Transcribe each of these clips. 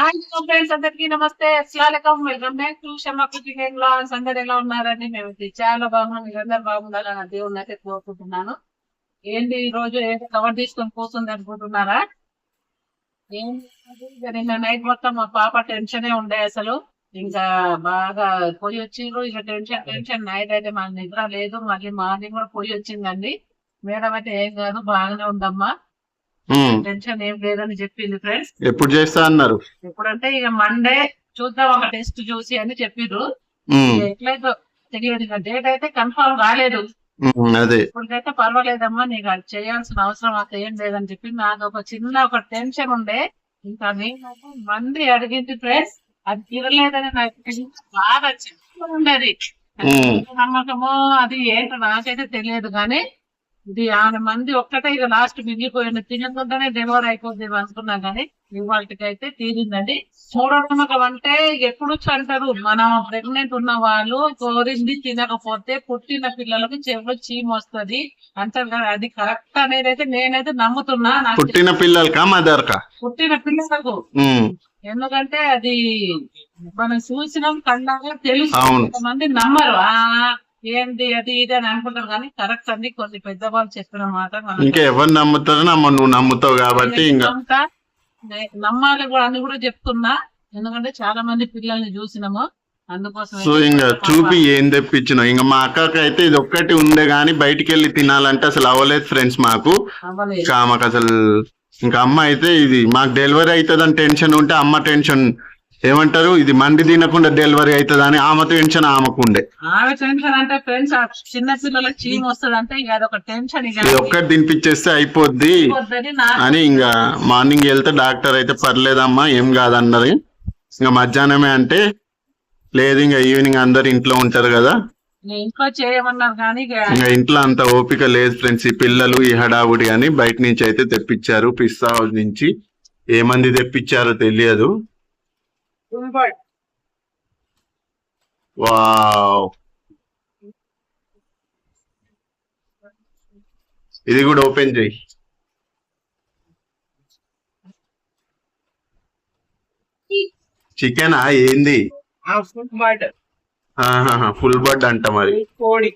Hi friends అందరికి నమస్తే. అస్సలాం welcome back to Sharma cooking and blogs అందరు ఎలా ఉన్నారండి? మేము చాలా బాగున్నాం. మీరందరూ బాగుండాలని నా దేవుడిని అయితే కోరుకుంటున్నాను. ఏంటి ఈ రోజు ఏదో కవర్ తీసుకొని కూర్చుంది అనుకుంటున్నారా? ఏం నిన్న నైట్ మొత్తం మా పాప టెన్షనే ఉండే అసలు. ఇంకా బాగా పోయి వచ్చిండ్రు. ఇక టెన్షన్ టెన్షన్ నైట్ అయితే మాకు నిద్ర లేదు. మళ్ళీ మార్నింగ్ కూడా పోయి వచ్చిందండి. మేడం అయితే ఏం కాదు బాగానే ఉందమ్మా. టెన్షన్ ఏం లేదని చెప్పింది ఫ్రెండ్స్ ఎప్పుడు చేస్తా అన్నారు? ఎప్పుడంటే ఇక మండే చూద్దాం ఒక టెస్ట్ చూసి అని చెప్పిర్రు ఇక ఎట్లయితే తెలియదు ఇక డేట్ అయితే కన్ఫర్మ్ కాలేదు. ఉమ్, అదే. పర్వాలేదమ్మా నీకు అది చేయాల్సిన అవసరం అంత ఏం లేదని చెప్పి నాకు ఒక చిన్న ఒక టెన్షన్ ఉండే. ఇంకా నేను మంది అడిగింది ఫ్రెండ్స్ అది తీరలేదని నాకు బాగా చిన్న ఉండేది. నమ్మకమో అది ఏంటో నాకైతే తెలియదు. కానీ ఇది ఆమె మంది ఒక్కటే ఇక లాస్ట్ మిగిలిపోయింది తినకుండానే డెలివరీ అయిపోతుంది అనుకున్నా కానీ ఇవాళకి అయితే తీరిందండి. మూడో నమ్మకం అంటే ఎప్పుడు అంటారు మనం ప్రెగ్నెంట్ ఉన్న వాళ్ళు కోరింది తినకపోతే పుట్టిన పిల్లలకు చెవులు చీమ వస్తుంది. అంటారు కదా అది కరెక్ట్ అనేది అయితే నేనైతే నమ్ముతున్నా. నాకు పుట్టిన పిల్లలకా మదర్కా? పుట్టిన పిల్లలకు. ఎందుకంటే అది మనం చూసినాం కళ్ళగా తెలుసు. కొంతమంది నమ్మరు. ఆ ఏంటి అది ఇది అని అనుకుంటారు కానీ కరెక్ట్ అండి. కొన్ని పెద్దవాళ్ళు చెప్పిన మాట ఇంకా ఎవరు నమ్ముతారో నమ్మ నువ్వు నమ్ముతావు కాబట్టి ఇంకా. నమ్మాలి కూడా అని కూడా చెప్తున్నా. ఎందుకంటే చాలా మంది పిల్లల్ని చూసినాము. అందుకోసం సో ఇంకా చూపి ఏం తెప్పించిన ఇంకా మా అక్కకి అయితే ఇది ఒక్కటి ఉండే గానీ బయటికి వెళ్ళి తినాలంటే అసలు అవ్వలేదు ఫ్రెండ్స్ మాకు. ఇంకా మాకు అసలు ఇంకా అమ్మ అయితే ఇది మాకు డెలివరీ అవుతుందని టెన్షన్ ఉంటే అమ్మ టెన్షన్ ఏమంటారు? ఇది మండి తినకుండా డెలివరీ అవుతుందని ఆమె టెన్షన్ ఆమెకు ఉండే. ఆమె టెన్షన్ అంటే ఫ్రెండ్స్ చిన్న పిల్లలకు చీమ వస్తుంది అంటే ఇక అదొక టెన్షన్ ఇది ఒక్కటి తినిపించేస్తే అయిపోద్ది. అని ఇంకా మార్నింగ్ వెళ్తే డాక్టర్ అయితే పర్లేదమ్మా ఏం కాదన్నది. ఇంకా మధ్యాహ్నమే అంటే లేదు ఇంకా ఈవినింగ్ అందరు ఇంట్లో ఉంటారు కదా. ఇంట్లో చేయమన్నారు కానీ ఇక ఇంకా ఇంట్లో అంత ఓపిక లేదు ఫ్రెండ్స్ ఈ పిల్లలు ఈ హడావుడి అని బయట నుంచి అయితే తెప్పించారు పిస్తా హౌస్ నుంచి. ఏ మంది తెప్పించారో తెలియదు. వావ్ ఇది కూడా ఓపెన్ చేయి. చికెనా ఏంది? బర్డ్ ఫుల్ బర్డ్ అంట మరి. కోడి.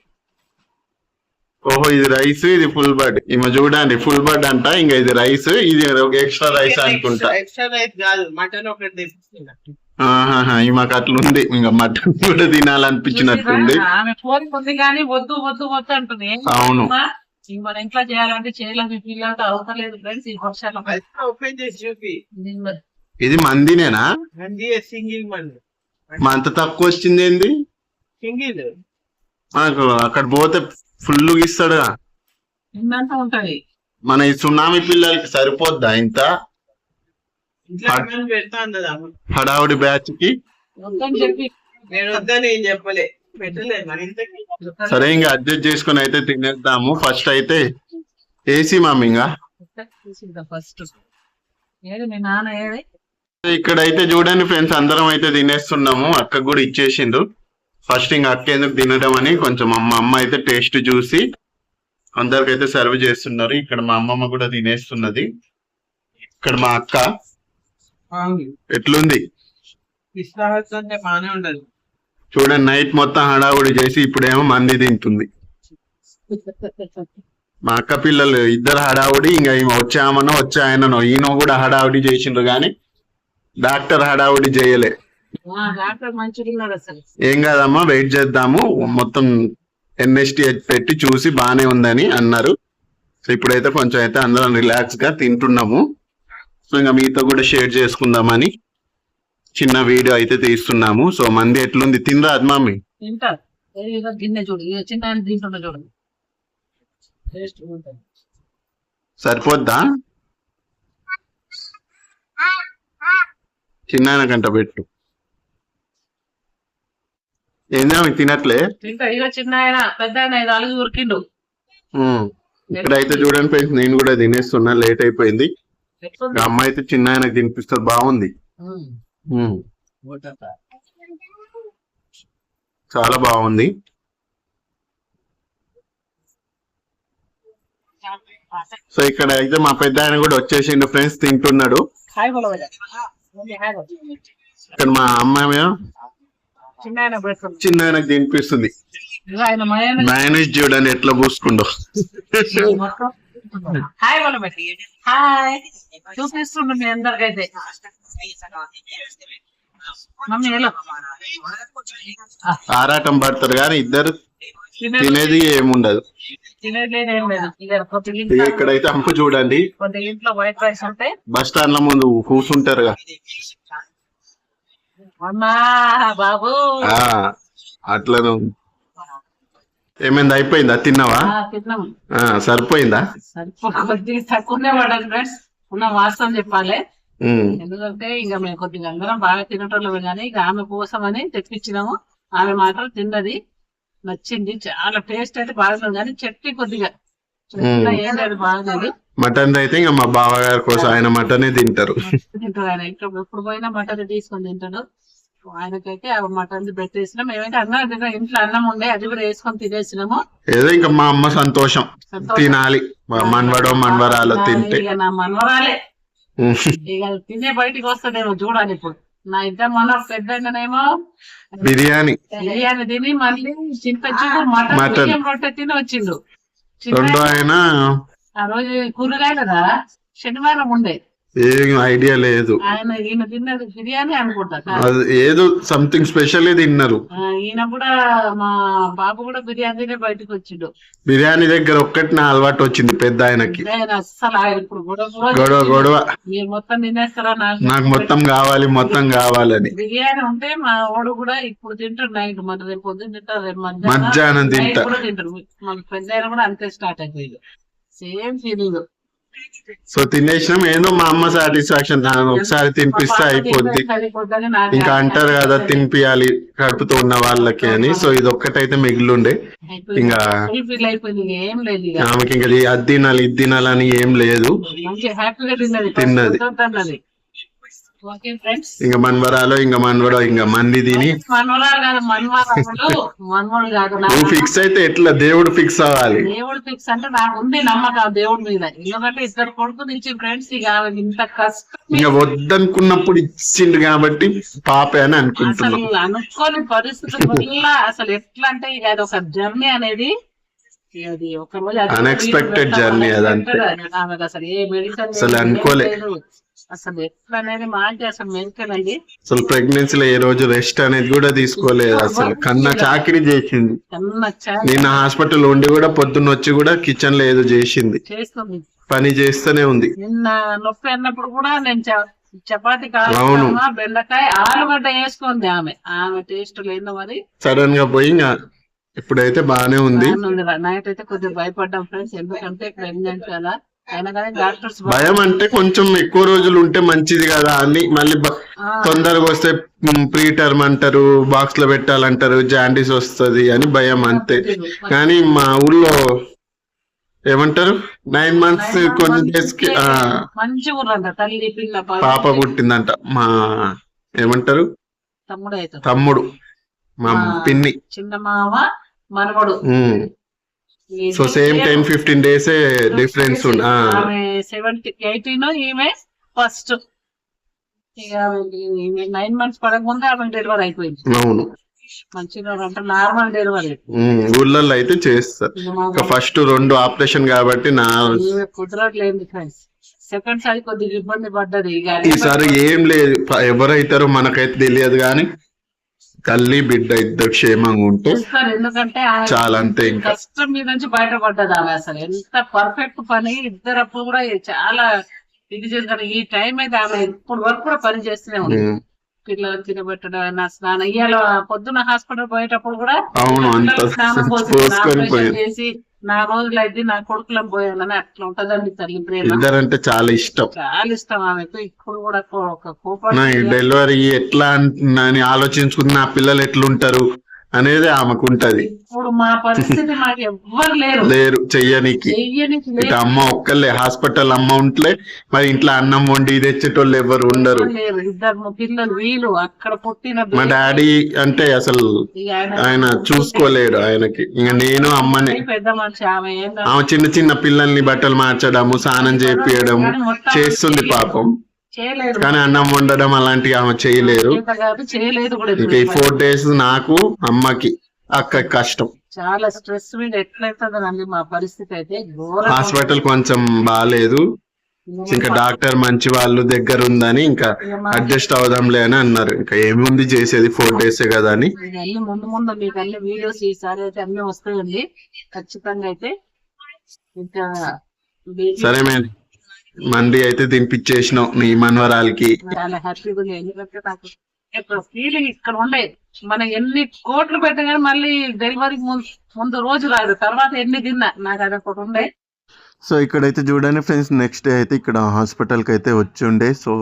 ఓహో ఇది రైస్ ఇది ఫుల్ బర్డ్ ఈమె చూడండి ఫుల్ బర్డ్ అంట. ఇంకా ఇది రైస్ ఇది ఎక్స్ట్రా రైస్ అనుకుంటా. ఎక్స్ట్రా రైస్ కాదు మటన్ ఒకటి ఈమెకు అట్లుంది. ఇంకా మటన్ కూడా తినాలనిపించినట్టుంది ఆమె ఫోన్ ఉంది కానీ వద్దు వద్దు వద్దు అంటుంది. అవును. మన ఇంట్లో చేయాలంటే చేయలేదు పిల్లలతో అవతలేదు ఫ్రెండ్స్ ఈ వర్షాలు ఓపెన్ చేసి చూపి. ఇది మందినేనా? మంది సింగిల్ మంది? అంత తక్కువ వచ్చింది ఏంది? సింగిల్. మనకు అక్కడ పోతే ఫుల్ ఇస్తాడుగా. ఇందంతా ఉంటది. మన ఈ సునామీ పిల్లలకి సరిపోద్దా ఇంత ఇంట్లో అన్నం పెడతా అన్నది అమ్మ హడావుడి బ్యాచ్కి? వద్దని చెప్పి. నేను వద్దని ఏం చెప్పలే. పెట్టలేదు మరి ఇంతకి. సరే ఇంకా అడ్జస్ట్ చేసుకుని అయితే తినేద్దాము. ఫస్ట్ అయితే ఏసీ మమ్మీ ఇంకా ఇక్కడ అయితే చూడండి ఫ్రెండ్స్ అందరం అయితే తినేస్తున్నాము. అక్క కూడా ఇచ్చేసిండ్రు ఫస్ట్ ఇంకా అక్క ఎందుకు తినడం అని కొంచెం మా అమ్మ అయితే టేస్ట్ చూసి అందరికైతే సర్వ్ చేస్తున్నారు. ఇక్కడ మా అమ్మమ్మ కూడా తినేస్తున్నది. ఇక్కడ మా అక్క. ఎట్లుంది? అంటే ఉండదు చూడండి నైట్ మొత్తం హడావుడి చేసి ఇప్పుడేమో మంది తింటుంది. మా అక్క పిల్లలు ఇద్దరు హడావుడి ఇంకా ఈమె వచ్చామనో వచ్చాయనో ఈయన కూడా హడావుడి చేసిండ్రు కానీ డాక్టర్ హడావుడి చేయలే. ఏం కాదమ్మా వెయిట్ చేద్దాము మొత్తం ఎన్ఎస్టీ పెట్టి చూసి బానే ఉందని అన్నారు. సో ఇప్పుడైతే కొంచెం అయితే అందరం రిలాక్స్గా తింటున్నాము. సో ఇంకా మీతో కూడా షేర్ చేసుకుందామని చిన్న వీడియో అయితే తీస్తున్నాము. సో మంది ఎట్లుంది? మమ్మీ? చూడండి టేస్ట్ ఉంటుంది సరిపోద్దా? చిన్న గంట పెట్టు. ఏందా మీకు తినట్లే? తింటా. ఇక చిన్న ఆయన పెద్ద ఉరికిండు. ఇక్కడైతే చూడండి నేను కూడా తినేస్తున్నా లేట్ అయిపోయింది. అమ్మ అయితే చిన్న ఆయనకు తినిపిస్తారు బాగుంది. చాలా బాగుంది. సో ఇక్కడ అయితే మా పెద్ద ఆయన కూడా వచ్చేసిండు ఫ్రెండ్స్ తింటున్నాడు. ఇక్కడ మా అమ్మాయి చిన్న ఆయన ఆయనకు తినిపిస్తుంది. ఆయన మైనస్ చూడని ఎట్లా పూసుకుండో. హాయ్ పెట్టి హాయ్. చూపిస్తుండు మీ అందరికైతే. ఆరాటం పడతారు కానీ ఇద్దరు తినేది ఏముండదు. ఇక్కడైతే అమ్మ చూడండి. ఇంట్లో వైట్ రైస్ ఉంటే బస్ స్టాండ్ ల ముందు కూర్చుంటారు అమ్మా బాబు. అట్లను ఏమైంది? అయిపోయిందా? తిన్నావా? సరిపోయిందా? తక్కువనే పడాలి ఫ్రెండ్స్. ఉన్న వాస్తవం చెప్పాలి. ఎందుకంటే ఇంకా మేము కొద్దిగా అందరం బాగా తినటోళ్ళమే కానీ ఇక ఆమె కోసం అని తెప్పించినాము. ఆమె మాత్రం తిన్నది. నచ్చింది. చాలా టేస్ట్ అయితే బాగుంది కానీ చట్నీ కొద్దిగా. చట్నీ ఏం లేదు బాగుంది. మటన్ అయితే ఇంకా మా బావగారి కోసం ఆయన మటనే తింటారు. తింటాడు ఆయన. ఇంకా ఎప్పుడు పోయినా మటన్ తీసుకొని తింటాడు. ఆయనకైతే ఆ మటన్ పెట్టేసినాం. మేమైతే అన్నం ఇంట్లో అన్నం ఉండే అది కూడా వేసుకొని తినేసినాము. ఏదో ఇంకా మా అమ్మ సంతోషం. తినాలి. మనవడో మనవరాలో తింటే. ఇక నా మనవరాలే. ఇక తినే బయటికి వస్తుందేమో చూడాలి ఇప్పుడు. నా ఇద్దరు మన పెద్దనేమో బిర్యానీ. బిర్యానీ తిని మళ్ళీ చింతొచ్చి మటన్ రొట్టె తిని వచ్చిండు. చిన్న రెండో ఆయన ఆ రోజు కూరగాయ కదా శనివారం ఉండే. ఏం ఐడియా లేదు. ఆయన ఈయన తిన్నది బిర్యానీ అనుకుంటా అది ఏదో సంథింగ్ స్పెషల్ తిన్నారు. ఈయన కూడా మా బాబు కూడా బిర్యానీ బయటకు వచ్చిండు. బిర్యానీ దగ్గర ఒక్కటి నా అలవాటు వచ్చింది పెద్ద ఆయనకి. గొడవ గొడవ మొత్తం తినేస్తారా నాకు? నాకు మొత్తం కావాలి మొత్తం కావాలని. బిర్యానీ ఉంటే మా వాడు కూడా ఇప్పుడు తింటాడు నైట్ మరి రేపు పొద్దున్న తింటారు రేపు మధ్యాహ్నం తింటారు మన పెద్ద కూడా అంతే స్టార్ట్ అయిపోయింది. సేమ్ ఫీలింగ్ సో తినేసినాం. ఏదో మా అమ్మ సాటిస్ఫాక్షన్ ఒకసారి తినిపిస్తే అయిపోద్ది. ఇంకా అంటారు కదా తినిపియాలి కడుపుతో ఉన్న వాళ్ళకి అని. సో ఇది ఒక్కటైతే మిగిలిండే ఇంకా ఆమెకి ఇంకా అది తినాలి ఇది తినాలని ఏం లేదు. తిన్నది తిన్నది. తిన్నది ఓకే ఫ్రెండ్స్ ఇంకా మనవరాలో ఇంకా మనవడో ఇంకా మంది తిని నువ్వు ఫిక్స్ అయితే ఎట్లా దేవుడు ఫిక్స్ అవ్వాలి? దేవుడు ఫిక్స్ అంటే నాకు ఉంది నమ్మకం దేవుడి మీద. ఎందుకంటే ఇద్దరు కొడుకు నుంచి ఫ్రెండ్స్ ఇక ఇంత కష్టం. ఇంకా వద్దనుకున్నప్పుడు ఇచ్చిండు కాబట్టి పాపే అని అసలు అనుకుంటున్నాం అనుకోని పరిస్థితుల అసలు ఎట్లా అంటే ఇక అది ఒక జర్నీ అనేది అది ఒక రోజు అది Unexpected వీలు journey పెట్టాలి, అదంతే. unexpected. ఆమెకు అసలు మెడిసిన్ అసలు. అసలు ఎట్లా అనేది మాకి అసలు మెడికల్ అండి అసలు ప్రెగ్నెన్సీలో ఏ రోజు రెస్ట్ అనేది కూడా తీసుకోలేదు అసలు. కన్నా చాకరీ చేసింది. కన్నా చా- నిన్న హాస్పిటల్ ఉండి కూడా పొద్దున్న వచ్చి కూడా కిచెన్లో ఏదో చేసింది. చేస్తుంది పని చేస్తూనే ఉంది. నిన్న నొప్పి అన్నప్పుడు కూడా నేను చపాతి అవును. కావాలమ్మా బెండకాయ ఆలుగడ్డ వేసుకుంది ఆమె. ఆమె టేస్ట్ లేదు మరి. సడన్గా పోయి ఇప్పుడైతే బానే ఉంది. నైట్ అయితే కొద్దిగా భయపడ్డాం ఫ్రెండ్స్ ఎందుకంటే ప్రెగ్నెంట్ కదా. భయం అంటే కొంచెం ఎక్కువ రోజులు ఉంటే మంచిది కదా అని మళ్ళీ తొందరగా వస్తే ప్రీ టర్మ్ అంటారు బాక్స్లో పెట్టాలంటారు జాండీస్ వస్తది అని భయం అంతే. కానీ మా ఊర్లో ఏమంటారు? నైన్ మంత్స్ కొన్ని డేస్కి ఆ, మంచి ఊరంట తల్లి పిల్ల పాప పుట్టిందంట. మా ఏమంటారు? తమ్ముడు తమ్ముడు. మా పిన్ని. చిన్న మామ మనవడు. So same ten fifteen days difference seventy eighteen ఈమె ఫస్ట్ ఇక నైన్ మంత్స్ పడకముందే ఆమె డెలివరీ అయిపోయింది. అవును. మంచిగా అంటే నార్మల్ డెలివరీ అయితే చేస్తారు ఫస్ట్ రెండు ఆపరేషన్ కాబట్టి నా కుదరట్లేదు ఫ్రెండ్స్ సెకండ్ సారి కొద్దిగా ఇబ్బంది పడ్డది ఈసారి ఏం లేదు. ఎవరైతారో మనకైతే తెలియదు కానీ తల్లి బిడ్డ ఇద్దరు క్షేమంగా ఉంటే ఎందుకంటే చాలా అంతే ఇంకా. కష్టం మీద నుంచి బయటపడ్డది ఆమె అసలు. ఎంత పర్ఫెక్ట్ పని ఇద్దరు అప్పుడు కూడా చాలా ఇది చేస్తారు. ఈ టైం అయితే ఆమె ఇప్పుడు వరకు కూడా పని చేస్తూనే ఉంది. పిల్లలు తినబెట్టడం నా స్నానం. ఇవాళ పొద్దున హాస్పిటల్ పోయేటప్పుడు కూడా అవును స్నానం పోసి, నా పోసుకొని ఆపరేషన్ పోయాను చేసి నా రోజులు అయితే నా కొడుకులను పోయానని అట్లా ఉంటదండి తల్లి ప్రేమ. ఇద్దరంటే చాలా ఇష్టం. చాలా ఇష్టం ఆమెకు. ఇప్పుడు కూడా ఒక కోపం నా డెలివరీ ఎట్లా అని ఆలోచించుకుని నా పిల్లలు ఎట్లుంటారు? అనేది ఆమెకు ఉంటది ఇప్పుడు మా పరిస్థితి మాకు ఎవ్వరు లేరు. లేరు చెయ్యనికి. చెయ్యనికి ఇటు లేరు. అమ్మ ఒక్కలే హాస్పిటల్ అమ్మ ఉంటలే మరి ఇంట్లో అన్నం వండి తెచ్చేటోళ్ళు ఎవరు ఉండరు. లేరు. ఇద్దరు పిల్లలు వీళ్ళు అక్కడ పుట్టిన మా డాడీ అంటే అసలు ఇక ఆయన ఆయన చూసుకోలేడు ఆయనకి. ఇంకా నేను అమ్మనే. పెద్ద మనిషి ఆమె ఆమె చిన్న చిన్న పిల్లల్ని బట్టలు మార్చడము స్నానం చేపియడము చేస్తుంది పాపం. చేయలేదు. కానీ అన్నం వండడం అలాంటివి ఆమె చేయలేరు. చేయలేదు కూడా ఇంకా ఈ ఫోర్ డేస్ నాకు అమ్మకి అక్క కష్టం. చాలా స్ట్రెస్ మీద ఎట్లయితుందండి మా పరిస్థితి అయితే. హాస్పిటల్ కొంచెం బాగాలేదు ఇంకా డాక్టర్ మంచి వాళ్ళు దగ్గర ఉందని ఇంకా అడ్జస్ట్ అవుదాంలే అని అన్నారు. ఇంకా ఏముంది చేసేది ఫోర్ డేస్ కదా అని. ముందు ముందు మీకు అన్ని వీడియోస్ ఈసారి అయితే అన్ని వస్తాయండి. ఖచ్చితంగా అయితే. ఇంకా సరే మేము మంది అయితే తినిపించేసినాం నీ మనవరాలకి. చాలా హ్యాపీగా ఫీలింగ్ ఇక్కడ ఉండే మనం ఎన్ని కోట్లు పెట్టగానే మళ్ళీ డెలివరీ ముందు రోజు రాదు. తర్వాత ఎన్ని తిన్నా. నాకు అది ఒకటి ఉండే. సో ఇక్కడైతే చూడండి ఫ్రెండ్స్ నెక్స్ట్ డే అయితే ఇక్కడ హాస్పిటల్కి అయితే వచ్చి ఉండే. సో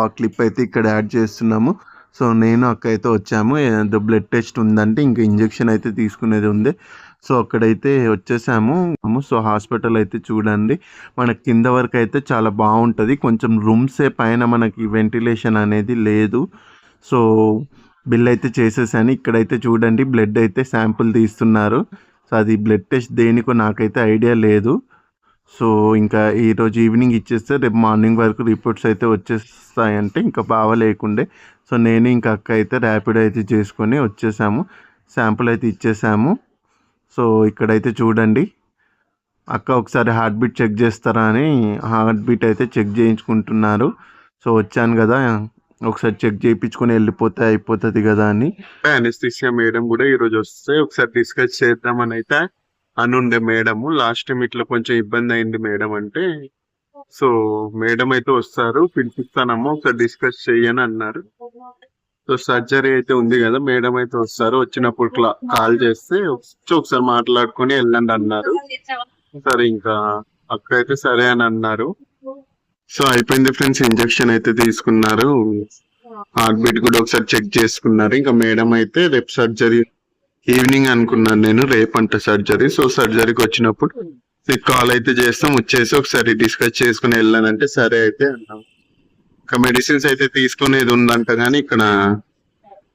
ఆ క్లిప్ అయితే ఇక్కడ యాడ్ చేస్తున్నాము. సో నేను అక్క అయితే వచ్చాము ఏదో బ్లడ్ టెస్ట్ ఉందంటే ఇంకా ఇంజెక్షన్ అయితే తీసుకునేది ఉంది. సో అక్కడైతే వచ్చేసాము. సో హాస్పిటల్ అయితే చూడండి. మనకి కింద వరకు అయితే చాలా బాగుంటుంది. కొంచెం రూమ్సే పైన మనకి వెంటిలేషన్ అనేది లేదు. సో బిల్ అయితే చేసేసాను. ఇక్కడైతే చూడండి బ్లడ్ అయితే శాంపుల్ తీస్తున్నారు. సో అది బ్లడ్ టెస్ట్ దేనికో నాకైతే ఐడియా లేదు. సో ఇంకా ఈరోజు ఈవినింగ్ ఇచ్చేస్తే రేపు మార్నింగ్ వరకు రిపోర్ట్స్ అయితే వచ్చేస్తాయంటే ఇంకా బావలేకుండే సో నేను ఇంకా అక్క అయితే ర్యాపిడ్ అయితే చేసుకొని వచ్చేసాము. శాంపుల్ అయితే ఇచ్చేసాము. సో ఇక్కడైతే చూడండి. అక్క ఒకసారి హార్ట్ బీట్ చెక్ చేస్తారా అని హార్ట్ బీట్ అయితే చెక్ చేయించుకుంటున్నారు. సో వచ్చాను కదా. ఒకసారి చెక్ చేయించుకొని వెళ్ళిపోతే అయిపోతుంది కదా అని. మేడం కూడా ఈరోజు వస్తే ఒకసారి డిస్కస్ చేద్దామని అయితే అనుండే మేడము. లాస్ట్ టైం ఇట్లా కొంచెం ఇబ్బంది అయింది మేడం అంటే. సో మేడం అయితే వస్తారు పిలిపిస్తానమ్మా ఒకసారి డిస్కస్ చెయ్యని అన్నారు. సో సర్జరీ అయితే ఉంది కదా మేడం అయితే వస్తారు. వచ్చినప్పుడు క్లా- కాల్ చేస్తే ఒకసారి మాట్లాడుకొని వెళ్ళండి అన్నారు. సరే ఇంకా అక్క అయితే సరే అని అన్నారు. సో అయిపోయింది ఫ్రెండ్స్ ఇంజెక్షన్ అయితే తీసుకున్నారు. హార్ట్ బీట్ కూడా ఒకసారి చెక్ చేసుకున్నారు. ఇంకా మేడం అయితే రేపు సర్జరీ ఈవినింగ్ అనుకున్నాను నేను రేపు అంట సర్జరీ సో సర్జరీకి వచ్చినప్పుడు నీకు కాల్ అయితే చేస్తాం. వచ్చేసి ఒకసారి డిస్కస్ చేసుకుని వెళ్ళానంటే సరే అయితే అన్నాం. ఇంకా మెడిసిన్స్ అయితే తీసుకునేది ఉందంట కానీ ఇక్కడ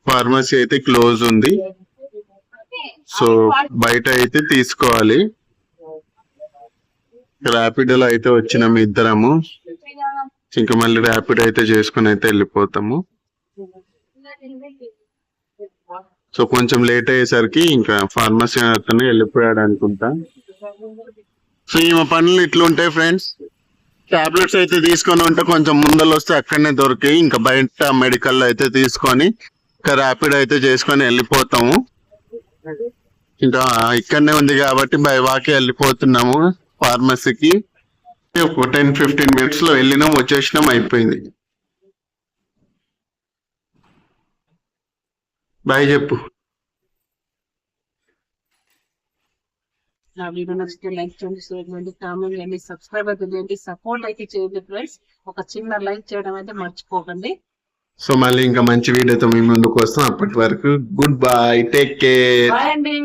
ఫార్మసీ అయితే క్లోజ్ ఉంది. సో బయట అయితే తీసుకోవాలి. ర్యాపిడోలో అయితే వచ్చినాం ఇద్దరము. ఇంకా మళ్ళీ ర్యాపిడ్ అయితే చేసుకుని అయితే వెళ్ళిపోతాము. సో కొంచెం లేట్ అయ్యేసరికి ఇంకా ఫార్మసీ అతను వెళ్ళిపోయాడు అనుకుంటా. సో ఈమె పనులు ఇట్లుంటాయి ఫ్రెండ్స్ టాబ్లెట్స్ అయితే తీసుకొని ఉంటే కొంచెం ముందలు వస్తే అక్కడనే దొరికి ఇంకా బయట మెడికల్ అయితే తీసుకొని ఇంకా ర్యాపిడ్ అయితే చేసుకొని వెళ్ళిపోతాము. ఇంకా ఇక్కడనే ఉంది కాబట్టి బై వాకే వెళ్ళిపోతున్నాము ఫార్మసీకి ఒక టెన్ ఫిఫ్టీన్ మినిట్స్లో వెళ్ళినాం వచ్చేసినాం అయిపోయింది. బాయ్ చెప్పు. నా వీడియో నచ్చితే లైక్ చేయండి షేర్ చేయండి కామెంట్ చేయండి సబ్స్క్రైబ్ అయితే చేయండి సపోర్ట్ అయితే చేయండి ఫ్రెండ్స్ ఒక చిన్న లైక్ చేయడం అయితే మర్చిపోకండి. సో మళ్ళీ ఇంకా మంచి వీడియోతో మీ ముందుకు వస్తాం. అప్పటి వరకు good bye take care. Bye అండి.